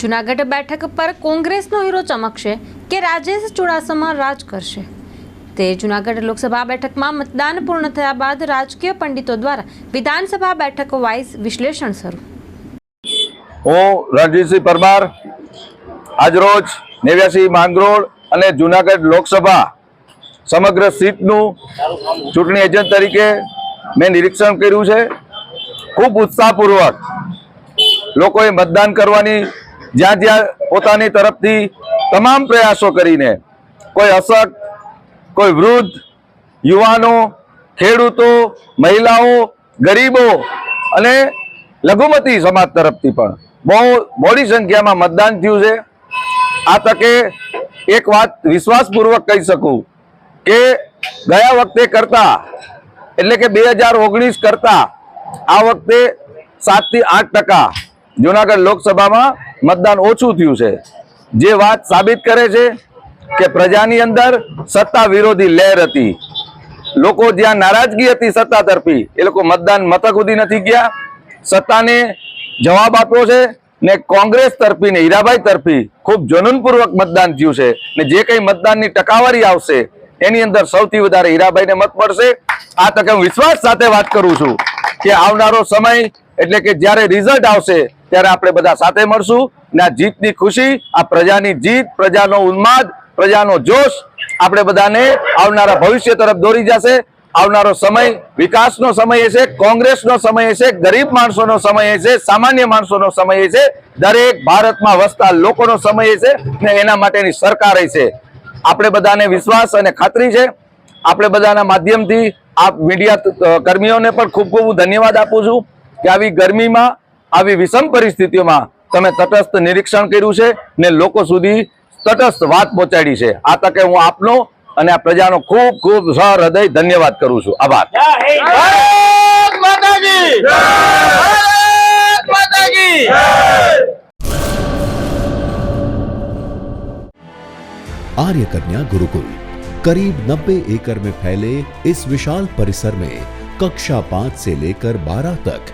જુનાગઢ બેઠક પર કોંગ્રેસનો હીરો ચમકશે કે રાજેશ ચુડાસમા રાજ કરશે? તે જુનાગઢ લોકસભા બેઠકમાં મતદાન પૂર્ણ થયા બાદ રાજકીય પંડિતો દ્વારા વિધાનસભા બેઠક વાઇઝ વિશ્લેષણ શરૂ. હું રણજીતસિંહ પરમાર આજરોજ નેવ્યાસી માંગરોળ અને જુનાગઢ લોકસભા સમગ્ર સીટનું ચૂંટણી એજન્ટ તરીકે મેં નિરીક્ષણ કર્યું છે. ખૂબ ઉત્સાહપૂર્વક લોકોએ મતદાન કરવાની જ્યાં જ્યાં પોતાની તરફથી તમામ પ્રયાસો કરીને કોઈ અશક્ત, કોઈ વૃદ્ધ, યુવાનો, ખેડૂતો, મહિલાઓ, ગરીબો અને લઘુમતી સમાજ તરફથી પણ બહુ મોડી સંખ્યામાં મતદાન થયું છે. આ તકે એક વાત વિશ્વાસપૂર્વક કહી શકું કે ગયા વખતે કરતા, એટલે કે બે હજાર ઓગણીસ કરતા, આ વખતે સાતથી આઠ ટકા જુનાગઢ લોકસભામાં મતદાન ઓછું થયું છે. જે વાત સાબિત કરે છે કે પ્રજાની અંદર સત્તા વિરોધી લહેર હતી. લોકો જ્યાં નારાજગી હતી સત્તા તરફી, એ લોકો મતદાન મથક સુધી નથી ગયા. સત્તાને જવાબ આપ્યો છે ને કોંગ્રેસ તરફી ને હીરાભાઈ તરફી ખૂબ જનૂનપૂર્વક મતદાન થયું છે. ને જે કંઈ મતદાનની ટકાવારી આવશે, એની અંદર સૌથી વધારે હીરાભાઈને મત પડશે આ તકે હું વિશ્વાસ સાથે વાત કરું છું કે આવનારો સમય, એટલે કે જ્યારે રિઝલ્ટ આવશે ત્યારે આપણે બધા સાથે મળશું ને આ જીતની ખુશી, આ પ્રજાની જીત, પ્રજાનો ઉન્માદ, પ્રજાનો જોશ આપણે બધાને આવનારા ભવિષ્ય તરફ દોરી જશે. આવનારો સમય વિકાસનો સમય છે કોંગ્રેસનો સમય છે ગરીબ માણસોનો સમય છે સામાન્ય માણસોનો સમય છે દરેક ભારતમાં વસતા લોકોનો સમય છે ને એના માટેની સરકાર છે આપણે બધાને વિશ્વાસ અને ખાતરી છે. આપણે બધાના માધ્યમથી આ મીડિયા કર્મીઓને પણ ખૂબ ખૂબ ધન્યવાદ આપું છું કે આવી ગરમીમાં આવી વિષમ પરિસ્થિતિઓમાં તમે તટસ્થ નિરીક્ષણ કર્યું છે ને લોકો સુધી તટસ્થ વાત પહોંચાડી છે આ તકે હું આપનો અને આ પ્રજાનો ખૂબ ખૂબ સહૃદય ધન્યવાદ કરું છું આભાર ભારત માતા કી ભારત માતા કી आर्य कन्या गुरुकुल करीब 90 एकड़ में फैले इस विशाल परिसर में कक्षा पाँच से लेकर बारह तक